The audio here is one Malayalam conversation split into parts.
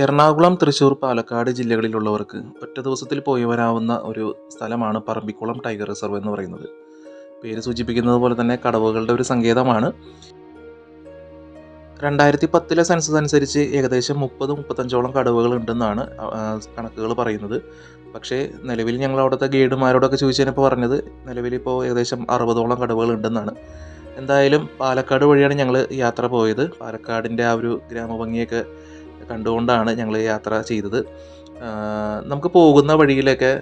എറണാകുളം തൃശ്ശൂർ പാലക്കാട് ജില്ലകളിലുള്ളവർക്ക് ഒറ്റ ദിവസത്തിൽ പോയി വരാവുന്ന ഒരു സ്ഥലമാണ് പറമ്പിക്കുളം ടൈഗർ റിസർവ് എന്ന് പറയുന്നത്. പേര് സൂചിപ്പിക്കുന്നത് പോലെ തന്നെ കടവുകളുടെ ഒരു സങ്കേതമാണ്. രണ്ടായിരത്തി പത്തിലെ സെൻസസ് അനുസരിച്ച് ഏകദേശം മുപ്പത് മുപ്പത്തഞ്ചോളം കടവുകൾ ഉണ്ടെന്നാണ് കണക്കുകൾ പറയുന്നത്. പക്ഷേ നിലവിൽ ഞങ്ങൾ അവിടുത്തെ ഗൈഡുമാരോടൊക്കെ ചോദിച്ചതിനിപ്പോൾ പറഞ്ഞത് നിലവിലിപ്പോൾ ഏകദേശം അറുപതോളം കടവുകൾ ഉണ്ടെന്നാണ്. എന്തായാലും പാലക്കാട് വഴിയാണ് ഞങ്ങൾ യാത്ര പോയത്. പാലക്കാടിന്റെ ആ ഒരു ഗ്രാമഭംഗിയൊക്കെ കണ്ടുകൊണ്ടാണ് ഞങ്ങൾ യാത്ര ചെയ്തത്. നമുക്ക് പോകുന്ന വഴിയിലൊക്കെ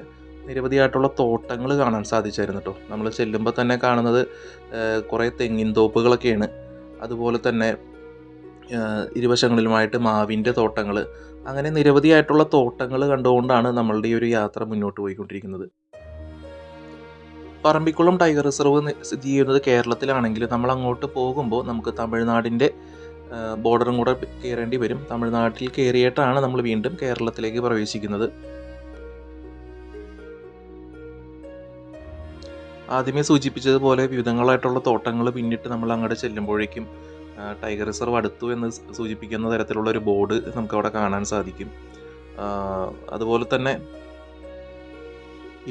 നിരവധിയായിട്ടുള്ള തോട്ടങ്ങൾ കാണാൻ സാധിച്ചായിരുന്നു കേട്ടോ നമ്മൾ ചെല്ലുമ്പോൾ തന്നെ കാണുന്നത് കുറേ തെങ്ങിൻ തോപ്പുകളൊക്കെയാണ്. അതുപോലെ തന്നെ ഇരുവശങ്ങളിലുമായിട്ട് മാവിന്റെ തോട്ടങ്ങൾ. അങ്ങനെ നിരവധിയായിട്ടുള്ള തോട്ടങ്ങൾ കണ്ടുകൊണ്ടാണ് നമ്മളുടെ ഈ ഒരു യാത്ര മുന്നോട്ട് പോയിക്കൊണ്ടിരിക്കുന്നത്. പറമ്പിക്കുളം ടൈഗർ റിസർവ് സ്ഥിതി ചെയ്യുന്നത് കേരളത്തിലാണെങ്കിലും നമ്മൾ അങ്ങോട്ട് പോകുമ്പോൾ നമുക്ക് തമിഴ്നാടിന്റെ ബോർഡറും കൂടെ കയറേണ്ടി വരും. തമിഴ്നാട്ടിൽ കയറിയിട്ടാണ് നമ്മൾ വീണ്ടും കേരളത്തിലേക്ക് പ്രവേശിക്കുന്നത്. ആദ്യമേ സൂചിപ്പിച്ചതുപോലെ വിവിധങ്ങളായിട്ടുള്ള തോട്ടങ്ങൾ പിന്നിട്ട് നമ്മൾ അങ്ങോട്ട് ചെല്ലുമ്പോഴേക്കും ടൈഗർ റിസർവ് അടുത്തു എന്ന് സൂചിപ്പിക്കുന്ന തരത്തിലുള്ള ഒരു ബോർഡ് നമുക്ക് അവിടെ കാണാൻ സാധിക്കും. അതുപോലെ തന്നെ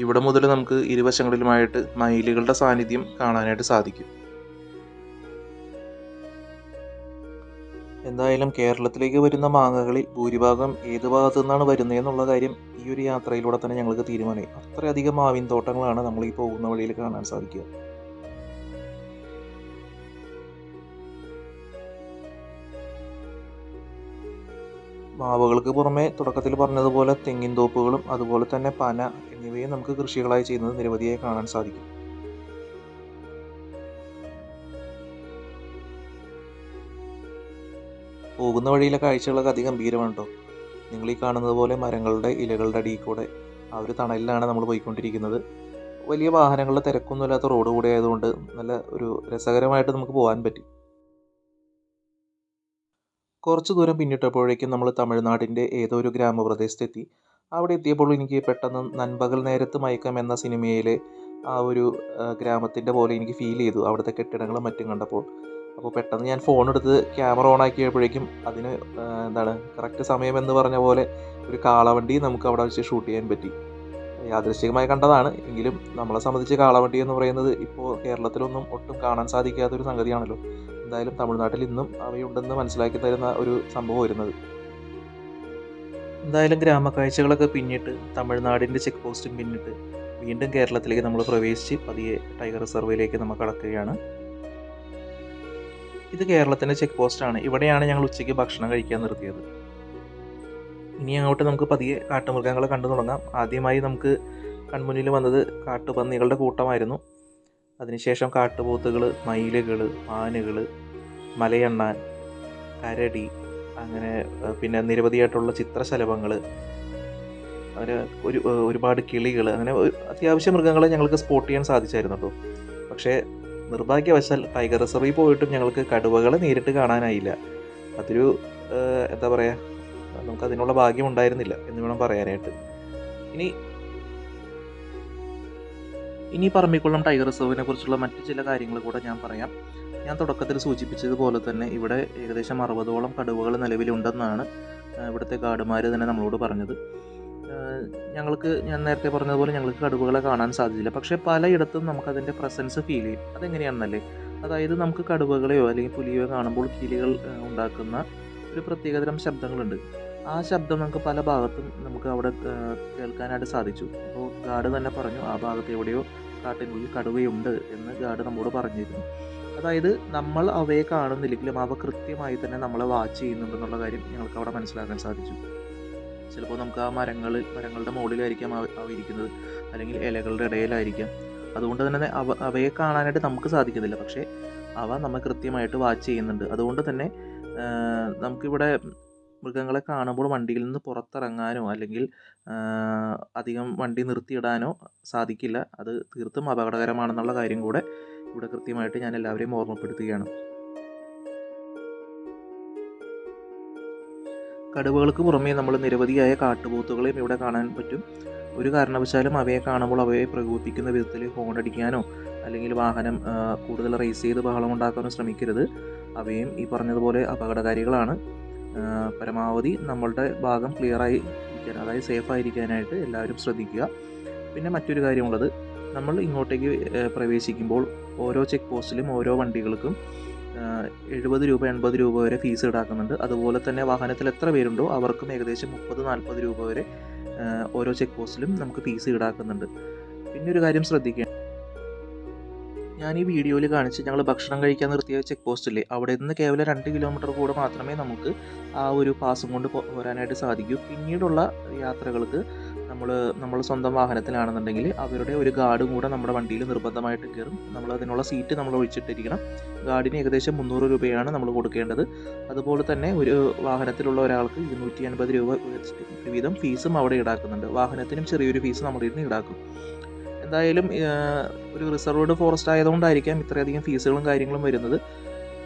ഇവിടെ മുതൽ നമുക്ക് ഇരുവശങ്ങളിലുമായിട്ട് മയിലുകളുടെ സാന്നിധ്യം കാണാനായിട്ട് സാധിക്കും. എന്തായാലും കേരളത്തിലേക്ക് വരുന്ന മാങ്ങകളിൽ ഭൂരിഭാഗം ഏത് ഭാഗത്തു നിന്നാണ് വരുന്നത് എന്നുള്ള കാര്യം ഈ ഒരു യാത്രയിലൂടെ തന്നെ ഞങ്ങൾക്ക് തീരുമാനമായി. അത്രയധികം മാവിൻ തോട്ടങ്ങളാണ് നമ്മൾ ഈ പോകുന്ന വഴിയിൽ കാണാൻ സാധിക്കുക. മാവുകൾക്ക് പുറമെ തുടക്കത്തിൽ പറഞ്ഞതുപോലെ തെങ്ങിൻ തോപ്പുകളും അതുപോലെ തന്നെ പന എന്നിവയും നമുക്ക് കൃഷികളായി ചെയ്യുന്നത് നിരവധിയായി കാണാൻ സാധിക്കും. പോകുന്ന വഴിയിലെ കാഴ്ചകളൊക്കെ അതിഗംഭീരമാണ് കേട്ടോ നിങ്ങൾ ഈ കാണുന്നത് പോലെ മരങ്ങളുടെ ഇലകളുടെ അടിയിൽ കൂടെ ആ ഒരു തണലിലാണ് നമ്മൾ പോയിക്കൊണ്ടിരിക്കുന്നത്. വലിയ വാഹനങ്ങളുടെ തിരക്കൊന്നുമില്ലാത്ത റോഡ് കൂടെ ആയതുകൊണ്ട് നല്ല ഒരു രസകരമായിട്ട് നമുക്ക് പോകാൻ പറ്റി. കുറച്ച് ദൂരം പിന്നിട്ടപ്പോഴേക്കും നമ്മൾ തമിഴ്നാടിന്റെ ഏതോ ഒരു ഗ്രാമപ്രദേശത്തെത്തി. അവിടെ എത്തിയപ്പോൾ എനിക്ക് പെട്ടെന്ന് നൻപകൽ നേരത്ത് മയക്കം എന്ന സിനിമയിലെ ആ ഒരു ഗ്രാമത്തിന്റെ പോലെ എനിക്ക് ഫീൽ ചെയ്തു. അവിടുത്തെ കെട്ടിടങ്ങളും മറ്റും കണ്ടപ്പോൾ. അപ്പോൾ പെട്ടെന്ന് ഞാൻ ഫോൺ എടുത്ത് ക്യാമറ ഓൺ ആക്കിയപ്പോഴേക്കും അതിന് എന്താണ് കറക്റ്റ് സമയം എന്ന് പറഞ്ഞ പോലെ ഒരു കാളവണ്ടി നമുക്ക് അവിടെ വെച്ച് ഷൂട്ട് ചെയ്യാൻ പറ്റി. യാദൃശ്ചികമായി കണ്ടതാണ്. എങ്കിലും നമ്മളെ സംബന്ധിച്ച് കാളവണ്ടി എന്ന് പറയുന്നത് ഇപ്പോൾ കേരളത്തിലൊന്നും ഒട്ടും കാണാൻ സാധിക്കാത്തൊരു സംഗതിയാണല്ലോ. എന്തായാലും തമിഴ്നാട്ടിൽ ഇന്നും അവയുണ്ടെന്ന് മനസ്സിലാക്കി തരുന്ന ഒരു സംഭവം വരുന്നത്. എന്തായാലും ഗ്രാമക്കാഴ്ചകളൊക്കെ പിന്നിട്ട് തമിഴ്നാടിന്റെ ചെക്ക് പോസ്റ്റും പിന്നിട്ട് വീണ്ടും കേരളത്തിലേക്ക് നമ്മൾ പ്രവേശിച്ച് പതിയെ ടൈഗർ റിസർവിലേക്ക് നമ്മൾ കടക്കുകയാണ്. ഇത് കേരളത്തിന്റെ ചെക്ക് പോസ്റ്റാണ് ഇവിടെയാണ് ഞങ്ങൾ ഉച്ചയ്ക്ക് ഭക്ഷണം കഴിക്കാൻ നിർത്തിയത്. ഇനി അങ്ങോട്ട് നമുക്ക് പതിയെ കാട്ടുമൃഗങ്ങളെ കണ്ടു തുടങ്ങാം. ആദ്യമായി നമുക്ക് കൺമുന്നിൽ വന്നത് കാട്ടുപന്നികളുടെ കൂട്ടമായിരുന്നു. അതിനുശേഷം കാട്ടുപോത്തുകൾ മയിലുകൾ മാനുകൾ മലയണ്ണാൻ കരടി അങ്ങനെ പിന്നെ നിരവധിയായിട്ടുള്ള ചിത്രശലഭങ്ങൾ അങ്ങനെ ഒരു ഒരുപാട് കിളികൾ അങ്ങനെ അത്യാവശ്യ മൃഗങ്ങളെ ഞങ്ങൾക്ക് സ്പോട്ട് ചെയ്യാൻ സാധിച്ചായിരുന്നു കേട്ടോ പക്ഷേ നിർഭാഗ്യവശാൽ ടൈഗർ റിസർവിൽ പോയിട്ടും ഞങ്ങൾക്ക് കടുവകളെ നേരിട്ട് കാണാനായില്ല. അതൊരു എന്താ പറയുക നമുക്ക് അതിനുള്ള ഭാഗ്യം ഉണ്ടായിരുന്നില്ല എന്ന് വേണം പറയാനായിട്ട്. ഇനി ഇനി പറമ്പിക്കുളം ടൈഗർ റിസർവിനെ കുറിച്ചുള്ള മറ്റു ചില കാര്യങ്ങൾ കൂടെ ഞാൻ പറയാം. ഞാൻ തുടക്കത്തിൽ സൂചിപ്പിച്ചതുപോലെ തന്നെ ഇവിടെ ഏകദേശം അറുപതോളം കടുവകൾ നിലവിലുണ്ടെന്നാണ് ഇവിടുത്തെ ഗാർഡുമാർ തന്നെ നമ്മളോട് പറഞ്ഞത്. ഞങ്ങൾക്ക് ഞാൻ നേരത്തെ പറഞ്ഞതുപോലെ ഞങ്ങൾക്ക് കടുവകളെ കാണാൻ സാധിച്ചില്ല. പക്ഷേ പലയിടത്തും നമുക്കതിന്റെ പ്രസൻസ് ഫീൽ ചെയ്യും. അതെങ്ങനെയാണെന്നല്ലേ? അതായത് നമുക്ക് കടുവകളെയോ അല്ലെങ്കിൽ പുലിയോ കാണുമ്പോൾ കിളികൾ ഉണ്ടാക്കുന്ന ഒരു പ്രത്യേകതരം ശബ്ദങ്ങളുണ്ട്. ആ ശബ്ദം നമുക്ക് പല ഭാഗത്തും നമുക്ക് അവിടെ കേൾക്കാനായിട്ട് സാധിച്ചു. അപ്പോൾ ഗാർഡ് തന്നെ പറഞ്ഞു ആ ഭാഗത്ത് എവിടെയോ കാട്ടിനുള്ളിൽ കടുവയുണ്ട് എന്ന് ഗാർഡ് നമ്മോട് പറഞ്ഞിരുന്നു. അതായത് നമ്മൾ അവയെ കാണുന്നില്ലെങ്കിലും അവ കൃത്യമായി തന്നെ നമ്മളെ വാച്ച് ചെയ്യുന്നുണ്ടെന്നുള്ള കാര്യം ഞങ്ങൾക്ക് അവിടെ മനസ്സിലാക്കാൻ സാധിച്ചു. ചിലപ്പോൾ നമുക്ക് ആ മരങ്ങൾ മരങ്ങളുടെ മുകളിലായിരിക്കാം അവ ഇരിക്കുന്നത് അല്ലെങ്കിൽ ഇലകളുടെ ഇടയിലായിരിക്കാം. അതുകൊണ്ട് തന്നെ അവ അവയെ കാണാനായിട്ട് നമുക്ക് സാധിക്കുന്നില്ല. പക്ഷേ അവ നമ്മൾ കൃത്യമായിട്ട് വാച്ച് ചെയ്യുന്നുണ്ട്. അതുകൊണ്ട് തന്നെ നമുക്കിവിടെ മൃഗങ്ങളെ കാണുമ്പോൾ വണ്ടിയിൽ നിന്ന് പുറത്തിറങ്ങാനോ അല്ലെങ്കിൽ അധികം വണ്ടി നിർത്തിയിടാനോ സാധിക്കില്ല. അത് തീർത്തും അപകടകരമാണെന്നുള്ള കാര്യം കൂടെ ഇവിടെ കൃത്യമായിട്ട് ഞാൻ എല്ലാവരെയും ഓർമ്മപ്പെടുത്തുകയാണ്. കടുവകൾക്ക് പുറമേ നമ്മൾ നിരവധിയായ കാട്ടുപോത്തുകളെയും ഇവിടെ കാണാൻ പറ്റും. ഒരു കാരണവശാലും അവയെ കാണുമ്പോൾ അവയെ പ്രകോപിപ്പിക്കുന്ന വിധത്തിൽ ഹോൺ അടിക്കാനോ അല്ലെങ്കിൽ വാഹനം കൂടുതൽ റേസ് ചെയ്ത് ബഹളം ഉണ്ടാക്കാനോ ശ്രമിക്കരുത്. അവയും ഈ പറഞ്ഞതുപോലെ അപകടകാരികളാണ്. പരമാവധി നമ്മളുടെ ഭാഗം ക്ലിയറായി ഇരിക്കാൻ അതായത് സേഫ് ആയിരിക്കാനായിട്ട് എല്ലാവരും ശ്രദ്ധിക്കുക. പിന്നെ മറ്റൊരു കാര്യമുള്ളത് നമ്മൾ ഇങ്ങോട്ടേക്ക് പ്രവേശിക്കുമ്പോൾ ഓരോ ചെക്ക് പോസ്റ്റിലും ഓരോ വണ്ടികൾക്കും എഴുപത് രൂപ എൺപത് രൂപ വരെ ഫീസ് ഈടാക്കുന്നുണ്ട്. അതുപോലെ തന്നെ വാഹനത്തിൽ എത്ര പേരുണ്ടോ അവർക്കും ഏകദേശം മുപ്പത് നാൽപ്പത് രൂപ വരെ ഓരോ ചെക്ക് പോസ്റ്റിലും നമുക്ക് ഫീസ് ഈടാക്കുന്നുണ്ട്. പിന്നെ ഒരു കാര്യം ശ്രദ്ധിക്കുക ഞാൻ ഈ വീഡിയോയിൽ കാണിച്ച് ഞങ്ങൾ ഭക്ഷണം കഴിക്കാൻ നിർത്തിയ ചെക്ക് പോസ്റ്റില്ലേ അവിടെ നിന്ന് കേവലം രണ്ട് കിലോമീറ്റർ കൂടെ മാത്രമേ നമുക്ക് ആ ഒരു പാസും കൊണ്ട് പോരാനായിട്ട് സാധിക്കൂ. പിന്നീടുള്ള യാത്രകൾക്ക് നമ്മൾ നമ്മൾ സ്വന്തം വാഹനത്തിലാണെന്നുണ്ടെങ്കിൽ അവരുടെ ഒരു ഗാർഡും കൂടെ നമ്മുടെ വണ്ടിയിൽ നിർബന്ധമായിട്ട് കയറും. നമ്മൾ അതിനുള്ള സീറ്റ് നമ്മൾ ഒഴിച്ചിട്ടിരിക്കണം. ഗാർഡിന് ഏകദേശം മുന്നൂറ് രൂപയാണ് നമ്മൾ കൊടുക്കേണ്ടത്. അതുപോലെ തന്നെ ഒരു വാഹനത്തിലുള്ള ഒരാൾക്ക് ഇരുന്നൂറ്റി അൻപത് രൂപ വീതം ഫീസും അവിടെ ഈടാക്കുന്നുണ്ട്. വാഹനത്തിനും ചെറിയൊരു ഫീസ് നമ്മുടെ ഇരുന്ന് ഈടാക്കും. എന്തായാലും ഒരു റിസർവ്ഡ് ഫോറസ്റ്റ് ആയതുകൊണ്ടായിരിക്കാം ഇത്രയധികം ഫീസുകളും കാര്യങ്ങളും വരുന്നത്.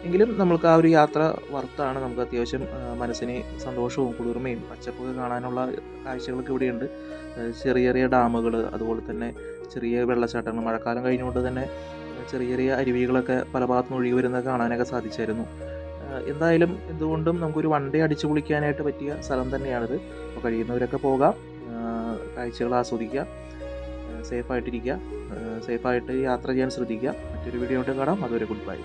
എങ്കിലും നമ്മൾക്ക് ആ ഒരു യാത്ര വർത്താണ്. നമുക്ക് അത്യാവശ്യം മനസ്സിന് സന്തോഷവും കുളിർമയും പച്ചപ്പൊക്കെ കാണാനുള്ള കാഴ്ചകളൊക്കെ ഇവിടെയുണ്ട്. ചെറിയ ചെറിയ ഡാമുകൾ അതുപോലെ തന്നെ ചെറിയ വെള്ളച്ചാട്ടങ്ങൾ മഴക്കാലം കഴിഞ്ഞുകൊണ്ട് തന്നെ ചെറിയ ചെറിയ അരുവികളൊക്കെ പല ഭാഗത്തുനിന്ന് ഒഴുകി വരുന്നത് കാണാനൊക്കെ സാധിച്ചായിരുന്നു. എന്തായാലും എന്തുകൊണ്ടും നമുക്കൊരു വൺ ഡേ അടിച്ചു കുളിക്കാനായിട്ട് പറ്റിയ സ്ഥലം തന്നെയാണിത്. അപ്പോൾ കഴിയുന്നവരൊക്കെ പോകാം കാഴ്ചകൾ ആസ്വദിക്കുക സേഫായിട്ടിരിക്കുക സേഫായിട്ട് യാത്ര ചെയ്യാൻ ശ്രദ്ധിക്കുക. മറ്റൊരു വീഡിയോ കാണാം. അതുവരെ ഗുഡ് ബൈ.